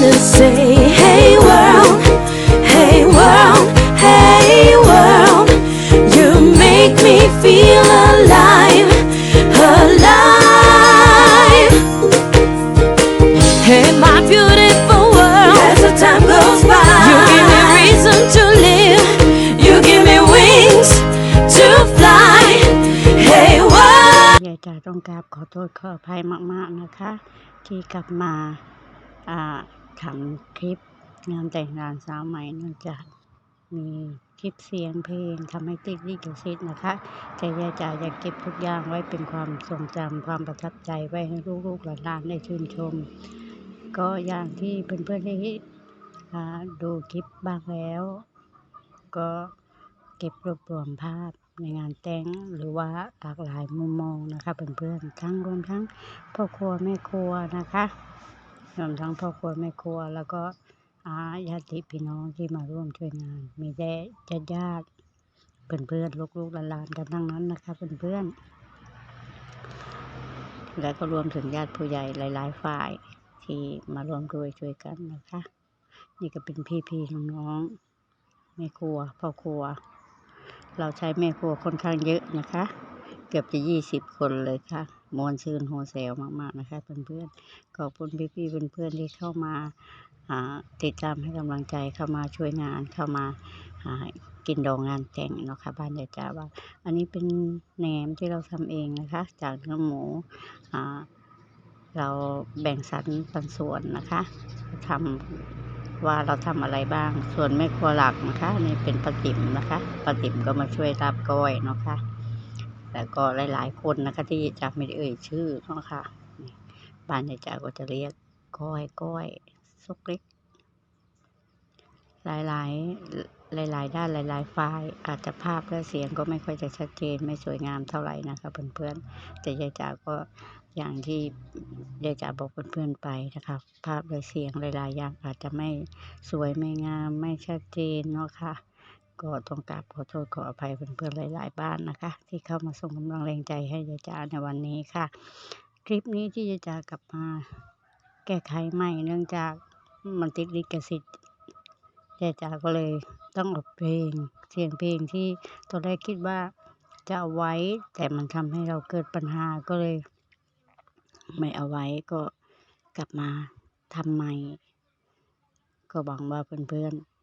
gonna say, hey world, hey world, hey world, you make me feel alive, alive. Hey, my beautiful world, as the time goes by, you give me reason to live, you give me wings to fly. Hey world. ยายจ๋าต้องกราบขอโทษขออภัยมากๆนะคะ ที่กลับมาอ่า ทำคลิปงานแต่งงานสาวใหม่เนื่องจากมีคลิปเสียงเพลงทำให้ติดลิขสิทธิ์นะคะแต่ยายจ๋าอยากเก็บทุกอย่างไว้เป็นความทรงจำความประทับใจไว้ให้ลูกๆหลานๆได้ชื่นชม ก็อย่างที่เพื่อนๆได้อ่ดูคลิปบ้างแล้ว ก็เก็บรวบรวมภาพในงานแต่งหรือว่าหลากหลายมุมมองนะคะเพื่อนๆทั้งรวมทั้งพ่อครัวแม่ครัวนะคะ รวมทั้งพ่อครัวแม่ครัว แล้วก็อาญาติพี่น้องที่มาร่วมช่วยงาน มีแต่ญาติญาติเพื่อนๆลูกๆหลานๆกันทั้งนั้นนะคะเพื่อนๆและก็รวมถึงญาติผู้ใหญ่หลาย ๆ ฝ่ายที่มาร่วมด้วยช่วยกันนะคะ นี่ก็เป็นพี่ๆน้องๆแม่ครัวพ่อครัว เราใช้แม่ครัวค่อนข้างเยอะนะคะ เกือบจะยี่สิบคนเลยค่ะ มวนซื่นโฮเซลมาก ๆ นะคะ เพื่อนๆขอบคุณพี่ๆเพื่อนๆที่เข้ามาติดตามให้กำลังใจเข้ามาช่วยงานเข้ามากินดองงานแต่งเนาะค่ะบ้านยายจ๋าว่า อันนี้เป็นแหนมที่เราทำเองนะคะ จากเนื้อหมูเราแบ่งสรรปันส่วนนะคะทำว่าเราทำอะไรบ้าง ส่วนแม่ครัวหลักนะคะนี่เป็นปลาติ๋มนะคะปลาติ๋มก็มาช่วยรับก้อยเนาะค่ะ แล้วก็หลาย ๆ คนนะคะ ที่จะไม่ได้เอ่ยชื่อเนาะค่ะบ้านยายจ๋าก็จะเรียกก้อยก้อยซุกเล็ก หลายๆหลายๆด้านหลายๆฝ่ายอาจจะภาพและเสียงก็ไม่ค่อยจะชัดเจนไม่สวยงามเท่าไหร่นะคะเพื่อนๆแต่ยายจ๋าก็อย่างที่ยายจ๋าบอกเพื่อนๆไปนะคะภาพและเสียงหลายๆอย่างอาจจะไม่สวยไม่งามไม่ชัดเจนเนาะค่ะ ก็ต้องกราบขอโทษขออภัยเพื่อนๆหลายๆบ้านนะคะ ที่เข้ามาส่งกำลังแรงใจให้ยายจ๋าในวันนี้ค่ะ คลิปนี้ที่ยายจ๋ากลับมาแก้ไขใหม่เนื่องจากมันติดลิขสิทธิ์ยายจ๋าก็เลยต้องออกเพลงเสียงเพลงที่ตอนแรกคิดว่าจะเอาไว้ แต่มันทำให้เราเกิดปัญหาก็เลย ไม่เอาไว้ก็กลับมาทำใหม่ ก็หวังว่าเพื่อนๆ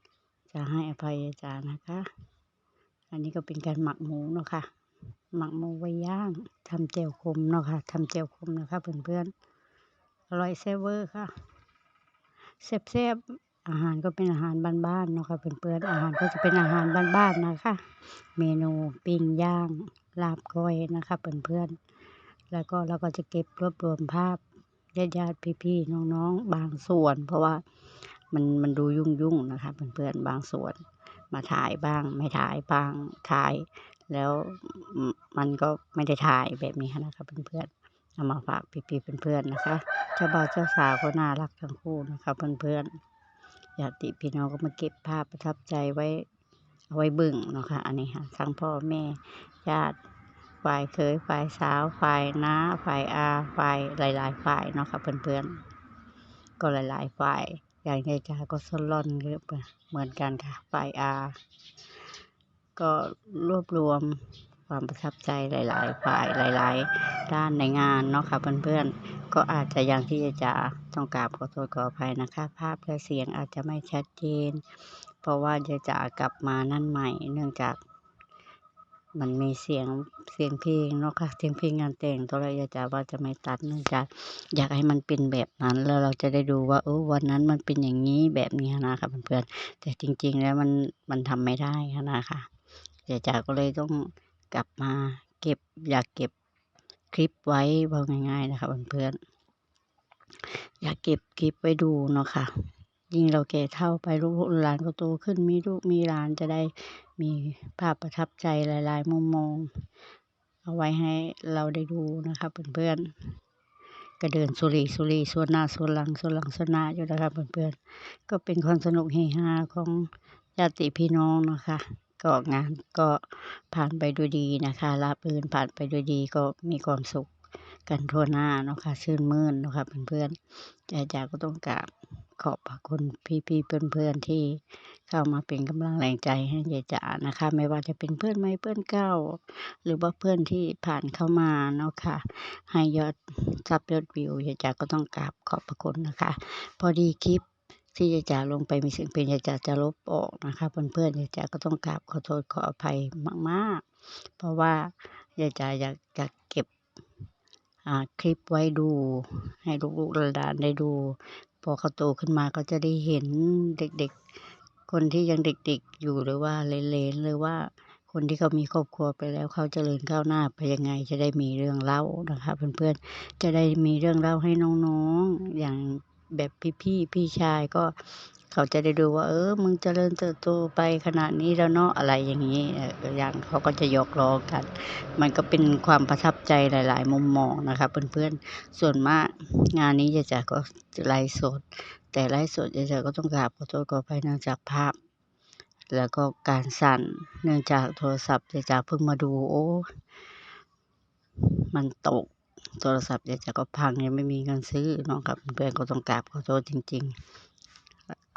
จะให้อภัยยายจ๋านะคะ อันนี้ก็เป็นการหมักหมูเนาะค่ะ หมักหมูไว้ย่างทำเจียวคมเนาะค่ะทำเจียวคมนะคะเพื่อนๆ อร่อยเซเวอร์ค่ะแซ่บๆ อาหารก็เป็นอาหารบ้านๆเนาะค่ะเพื่อนๆ อาหารก็จะเป็นอาหารบ้านๆนะคะ เมนูปิ้งย่างลาบก้อยนะคะเพื่อนๆ แล้วก็เราก็จะเก็บรวบรวมภาพญาติๆพี่ๆน้องๆ บางส่วน เพราะว่า มันมันดูยุ่งๆนะคะเพื่อนๆบางส่วนมาถ่ายบ้าง ไม่ถ่ายบ้างถ่าย แล้วมันก็ไม่ได้ถ่ายแบบนี้นะคะเพื่อนๆเอามาฝากพี่ๆเพื่อนๆนะคะเจ้าบ่าวเจ้าสาวก็น่ารักทั้งคู่นะคะเพื่อนๆญาติพี่น้องก็มาเก็บภาพประทับใจไว้เอาไว้บึ่งเนาะค่ะอันนี้ค่ะทั้งพ่อแม่ญาติฝ่ายเคยฝ่ายสาวฝ่ายน้าฝ่ายอาฝ่ายหลาย ๆ ฝ่ายเนาะค่ะเพื่อนๆก็หลาย ๆ ฝ่าย อย่างยายจ๋าก็สลอนเยอะเหมือนกันค่ะฝ่ายอาก็รวบรวมความประทับใจหลาย ๆ ฝ่ายหลาย ๆ ด้านในงานเนาะค่ะเพื่อนๆ ก็อาจจะอย่างที่จะต้องกราบขอโทษขออภัยนะคะ ภาพและเสียงอาจจะไม่ชัดเจน เพราะว่าจะจะกลับมานั่นใหม่ เนื่องจาก มันมีเสียงเสียงเพลงเนาะค่ะเสียงเพลงงานแต่งตัวเราจะว่าจะไม่ตัดเนื่องจากอยากให้มันเป็นแบบนั้นแล้วเราจะได้ดูว่าเออวันนั้นมันเป็นอย่างนี้แบบนี้นะคะเพื่อนๆแต่จริง ๆ แล้วมันมันทำไม่ได้นะคะเดี๋ยวจ๋าก็เลยต้องกลับมาเก็บอยากเก็บคลิปไว้ว่าง่ายๆนะคะเพื่อนๆอยากเก็บคลิปไว้ดูเนาะค่ะ ยิ่งเราแก่เท่าไปลูกหลานก็โตขึ้นมีลูกมีหลานจะได้มีภาพประทับใจหลาย ๆ มุมมอง เอาไว้ให้เราได้ดูนะคะเพื่อนๆก็เดินสุรีสุรีส่วนหน้าส่วนหลังส่วนหลังส่วนหน้าอยู่นะคะเพื่อนๆก็เป็นความสนุกเฮฮาของญาติพี่น้องนะคะก็งานก็ผ่านไปด้วยดีนะคะราบื่นผ่านไปด้วยดีก็มีความสุขกันทั่วหน้าเนาะค่ะชื่นมื่นเนาะค่ะเพื่อนๆจ่าจ๋าก็ต้องกราบ ขอบพระคุณพี่ๆเพื่อนๆที่เข้ามาเป็นกำลังแรงใจให้ยายจ๋านะคะ ไม่ว่าจะเป็นเพื่อนใหม่เพื่อนเก่าหรือว่าเพื่อนที่ผ่านเข้ามาเนาะค่ะ ให้ยอดซับยอดวิวยายจ๋าก็ต้องกราบขอบพระคุณนะคะ พอดีคลิปที่ยายจ๋าลงไปมีเสียงเพลงยายจ๋าจะลบออกนะคะเพื่อนๆยายจ๋าก็ต้องกราบขอโทษขออภัยมากๆ เพราะว่ายายจ๋าอยากอยากเก็บคลิปไว้ดูให้ลูกๆหลานได้ดู พอเขาโตขึ้นมาก็จะได้เห็นเด็กๆ คนที่ยังเด็กๆอยู่หรือว่าเลนๆหรือว่าคนที่เขามีครอบครัวไปแล้วเขาเจริญก้าวหน้าไปยังไงจะได้มีเรื่องเล่านะคะเพื่อนๆจะได้มีเรื่องเล่าให้น้องๆอย่างแบบพี่ๆพี่ชายก็ เขาจะได้ดูว่า เออ มึงเจริญเติบโตไปขนาดนี้แล้วเนาะอะไรอย่างนี้อย่างเขาก็จะยกล้อกัน มันก็เป็นความประทับใจหลาย ๆ มุมมองนะคะเพื่อนๆส่วนมากงานนี้ยายจ๋าก็ไลฟ์สด แต่ไลฟ์สดยายจ๋าก็ต้องกราบขอโทษขออภัยเนื่องจากภาพ แล้วก็การสั่นเนื่องจากโทรศัพท์ยายจ๋าเพิ่งมาดูโอ้มันตกโทรศัพท์ยายจ๋าก็พังยังไม่มีเงินซื้อนาะครับเพื่อนก็ต้องกราบขอโทษจริง ๆ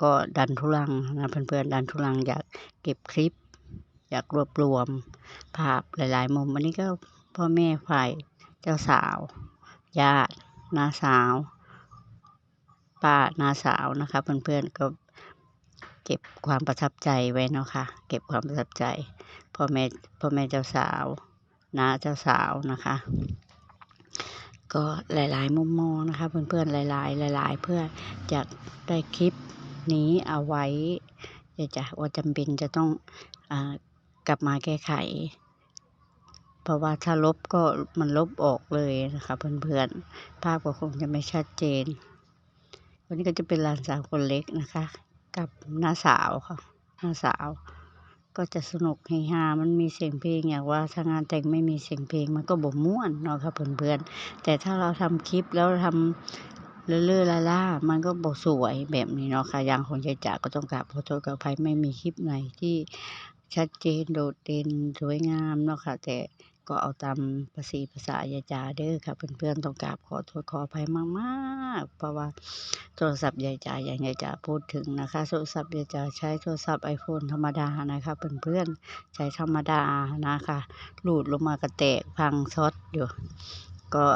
ก็ดันทุลังนะเพื่อนๆดันทุลังอยากเก็บคลิป อยากรวบรวม ภาพหลาย ๆ มุมอันนี้ก็พ่อแม่ฝ่ายเจ้าสาวญาติน้าสาวป้าน้าสาวนะคะ เพื่อนๆก็เก็บความประทับใจไว้เนาะค่ะ เก็บความประทับใจพ่อแม่พ่อแม่เจ้าสาวน้าเจ้าสาวนะคะ ก็หลาย ๆ มุมมองนะคะ เพื่อนๆหลาย ๆ หลาย ๆ เพื่ออยากได้คลิป นี้เอาไว้อยากจะว่าจำเป็นจะต้องอกลับมาแก้ไข เพราะว่าถ้าลบก็มันลบออกเลยนะคะเพื่อนๆ ภาพก็คงจะไม่ชัดเจน วันนี้ก็จะเป็นหลานสาวคนเล็กนะคะ กับหน้าสาวค่ะหน้าสาว ก็จะสนุกเฮฮา มันมีเสียงเพลงอย่างว่าถ้างานแต่งไม่มีเสียงเพลงมันก็บ่ม่วนเนาะค่ะเพื่อนๆ แต่ถ้าเราทำคลิปแล้วทำ เลื่อๆล่าๆมันก็บ่สวยแบบนี้เนาะค่ะอย่างของยายจ๋าก็ต้องกราบขอโทษขออภัยไม่มีคลิปไหนที่ชัดเจนโดดเด่นสวยงามเนาะค่ะ แต่ก็เอาตามภาษีภาษายายจ๋าเด้อค่ะเพื่อนๆต้องกราบขอโทษขออภัยมากๆ เพราะว่าโทรศัพท์ยายจ๋าอย่างยายจ๋าพูดถึงนะคะโทรศัพท์ยายจ๋าใช้โทรศัพท์ไอโฟนธรรมดานะคะเพื่อนๆใช้ธรรมดานะคะหลุดลงมากระแตกพังช็อตอยู่ก็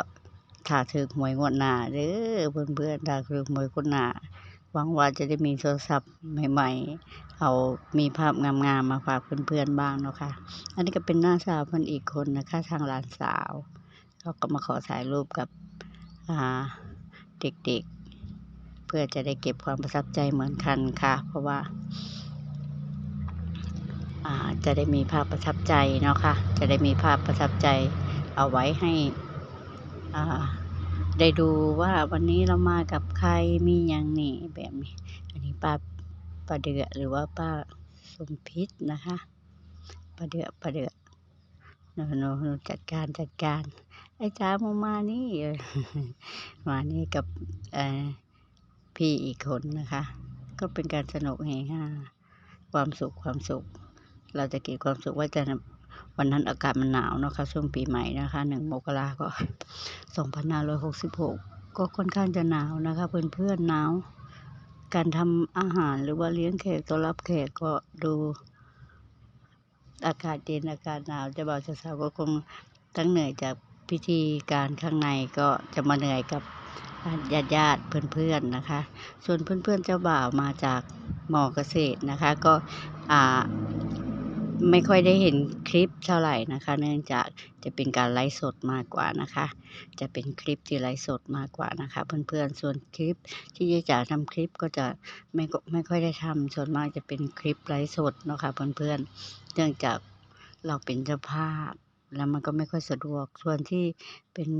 ถ้าถึงหวยงวดหน้าเด้อเพื่อนๆถ้าถึงหวยงวดหน้าหวังว่าจะได้มีโทรศัพท์ใหม่ ๆ เอามีภาพงามๆมาฝากเพื่อนๆบ้างเนาะค่ะ อันนี้ก็เป็นหน้าสาวคนอีกคนนะคะ ทางหลานสาวเขาก็มาขอถ่ายรูปกับอ่าเด็กๆ เพื่อจะได้เก็บความประทับใจเหมือนกันค่ะ เพราะว่าอ่าจะได้มีภาพประทับใจเนาะค่ะ จะได้มีภาพประทับใจเอาไว้ให้อ่า ได้ดูว่าวันนี้เรามากับใครมีอย่างนี่แบบนี้ อันนี้ป้าป้าเดือหรือว่าป้าสมพิษนะคะป้าเดือป้าเดือหนูหนูหนูจัดการจัดการไอ้จ้ามามานี่มานี่กับพี่อีกคนนะคะ ก็เป็นการสนุกเฮฮาความสุขความสุข เราจะเก็บความสุขไว้แต่ วันนั้นอากาศมันหนาวนะคะช่วงปีใหม่นะคะหนึ่งมกราก็สองพันห้าร้อยหกสิบหกก็ค่อนข้างจะหนาวนะคะเพื่อนเพื่อนๆหนาว การทำอาหารหรือว่าเลี้ยงแขกต้อนรับแขกก็ดูอากาศเย็นอากาศหนาวจะบ่าวสาวก็คงทั้งเหนื่อยจากพิธีการข้างในก็จะมาเหนื่อยกับญาติญาติเพื่อนๆนะคะ ส่วนเพื่อนๆเจ้าบ่าวมาจากมอเกษตรนะคะ ก็อ่า ไม่ค่อยได้เห็นคลิปเท่าไหร่นะคะ เนื่องจากจะเป็นการไลฟ์สดมากกว่านะคะ จะเป็นคลิปที่ไลฟ์สดมากกว่านะคะ เพื่อนๆส่วนคลิปที่ยายจ๋าทำคลิปก็จะไม่ไม่ค่อยได้ทำส่วนมากจะเป็นคลิปไลฟ์สดเนาะค่ะเพื่อนๆเนื่องจากเราเป็นเจ้าภาพแล้วมันก็ไม่ค่อยสะดวก ส่วนที่เป็น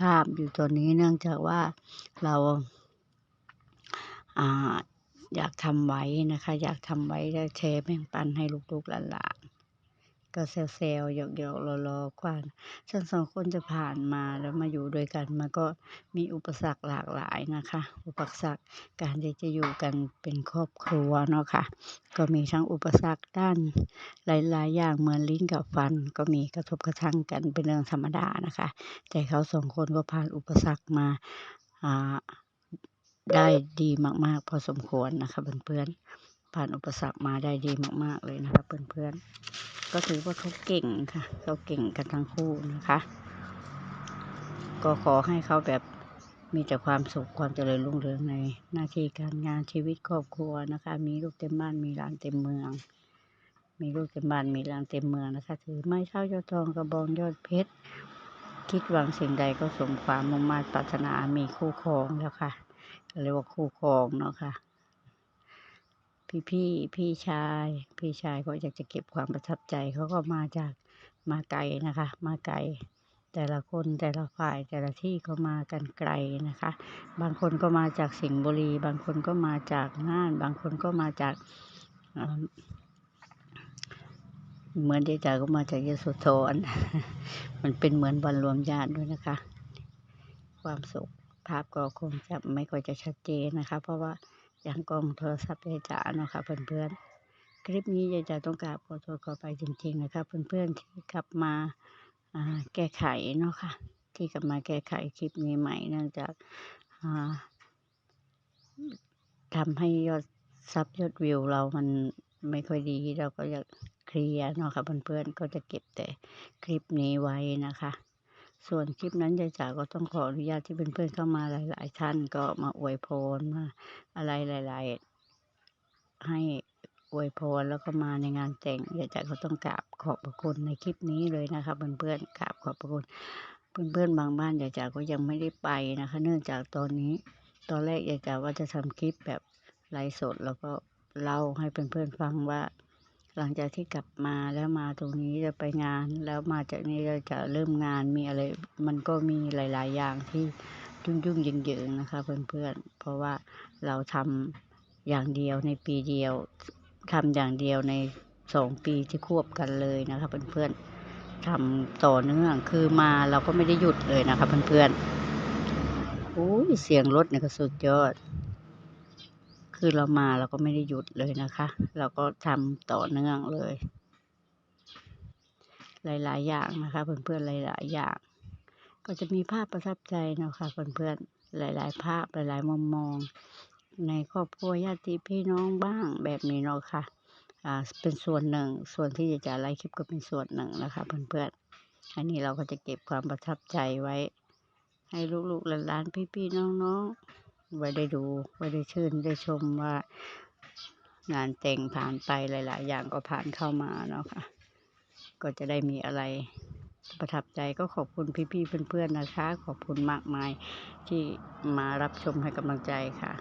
ภาพอยู่ตัวนี้เนื่องจากว่าเรา อยากทำไว้นะคะ อยากทำไว้แล้วแชร์แบ่งปันให้ลูกๆหลานๆก็เซลล์ๆหยอกๆล้อๆกว่าฉันสองคนจะผ่านมาแล้วมาอยู่ด้วยกันมันก็มีอุปสรรคหลากหลายนะคะ อุปสรรคการที่จะอยู่กันเป็นครอบครัวเนาะค่ะ ก็มีทั้งอุปสรรคด้านหลายๆอย่างเหมือนลิ้นกับฟัน ก็มีกระทบกระทั่งกันเป็นเรื่องธรรมดานะคะ แต่เขาสองคนก็ผ่านอุปสรรคมาอ่า ได้ดีมาก ๆ พอสมควรนะคะเพื่อนๆผ่านอุปสรรคมาได้ดีมาก ๆ เลยนะคะเพื่อนๆก็ถือว่าเขาเก่งค่ะเขาเก่งกันทั้งคู่นะคะ ก็ขอให้เขาแบบมีแต่ความสุขความเจริญรุ่งเรืองในหน้าที่การงานชีวิตครอบครัวนะคะ มีลูกเต็มบ้านมีหลานเต็มเมือง มีลูกเต็มบ้านมีหลานเต็มเมืองนะคะ ถือไม้เท้ายอดทองกระบองยอดเพชรคิดหวังสิ่งใดก็สมความมุ่งมั่นปรารถนามีคู่ครองแล้วค่ะ เรียกว่าคู่ครองเนาะค่ะ พี่พี่พี่ชาย พี่ชายเขาอยากจะเก็บความประทับใจเขาก็มาจากมาไกลนะคะ มาไกลแต่ละคนแต่ละฝ่ายแต่ละที่ก็มากันไกลนะคะ บางคนก็มาจากสิงห์บุรี บางคนก็มาจากน่าน บางคนก็มาจากเหมือนเดจาก็มาจากยโสธรมันเป็นเหมือนวันรวมญาติด้วยนะคะ ความสุขาพก็คงจะไม่ค่อยจะชัดเจนนะคะ เพราะว่าอย่างกล้องโทรศัพท์ยายจ๋าเนาะค่ะเพื่อนๆ คลิปนี้ยายจ๋าต้องกราบขอโทษขอไปจริง ๆ นะคะ เพื่อนๆที่กลับมาแก้ไขเนาะค่ะ ที่กลับมาแก้ไขคลิปนี้ใหม่เนื่องจากอ่าทำให้ยอดซับยอดวิวเรามันไม่ค่อยดีเราก็อยากเคลียร์เนาะค่ะเพื่อนๆก็จะเก็บแต่คลิปนี้ไว้นะคะ ส่วนคลิปนั้นยายจ๋าก็ต้องขออนุญาตที่เพื่อนๆเข้ามาหลาย ๆ ท่านก็มาอวยพรมาอะไรหลาย ๆ ให้อวยพรแล้วก็มาในงานแต่งยายจ๋าก็ต้องกราบขอบพระคุณในคลิปนี้เลยนะคะเพื่อนๆกราบขอบพระคุณ เพื่อนๆบางบ้านยายจ๋าก็ยังไม่ได้ไปนะคะ เนื่องจากตอนนี้ ตอนแรกยายจ๋าว่าจะทำคลิปแบบไลฟ์สดแล้วก็เล่าให้เพื่อนๆฟังว่า หลังจากที่กลับมาแล้วมาตรงนี้จะไปงาน แล้วมาจากนี้เราจะเริ่มงานมีอะไร มันก็มีหลาย ๆ อย่างที่ยุ่งยุ่งๆเยิงๆนะคะเพื่อนๆ เพราะว่าเราทำอย่างเดียวในปีเดียวทำอย่างเดียวในสองปีที่ควบกันเลยนะคะเพื่อนๆทำต่อเนื่องคือมาเราก็ไม่ได้หยุดเลยนะคะเพื่อนๆโอ้ยเสียงรถเนี่ยก็สุดยอด คือเรามาเราก็ไม่ได้หยุดเลยนะคะ เราก็ทำต่อเนื่องเลย หลาย ๆ อย่างนะคะ เพื่อนๆหลาย ๆ อย่าง ก็จะมีภาพประทับใจเนาะค่ะเพื่อนๆหลาย ๆ ภาพหลาย ๆ มุมมอง ในครอบครัวญาติพี่น้องบ้างแบบนี้เนาะค่ะอ่าเป็นส่วนหนึ่ง ส่วนที่จะจะไลฟ์คลิปก็เป็นส่วนหนึ่งนะคะเพื่อนๆอันนี้เราก็จะเก็บความประทับใจไว้ ให้ลูกๆหลานๆพี่ๆน้องๆ ไว้ได้ดูไว้ได้ชื่นได้ชมว่างานแต่งผ่านไปหลาย ๆ อย่างก็ผ่านเข้ามาเนาะค่ะ ก็จะได้มีอะไรประทับใจก็ขอบคุณพี่ๆเพื่อนๆนะคะ ขอบคุณมากมายที่มารับชมให้กำลังใจค่ะ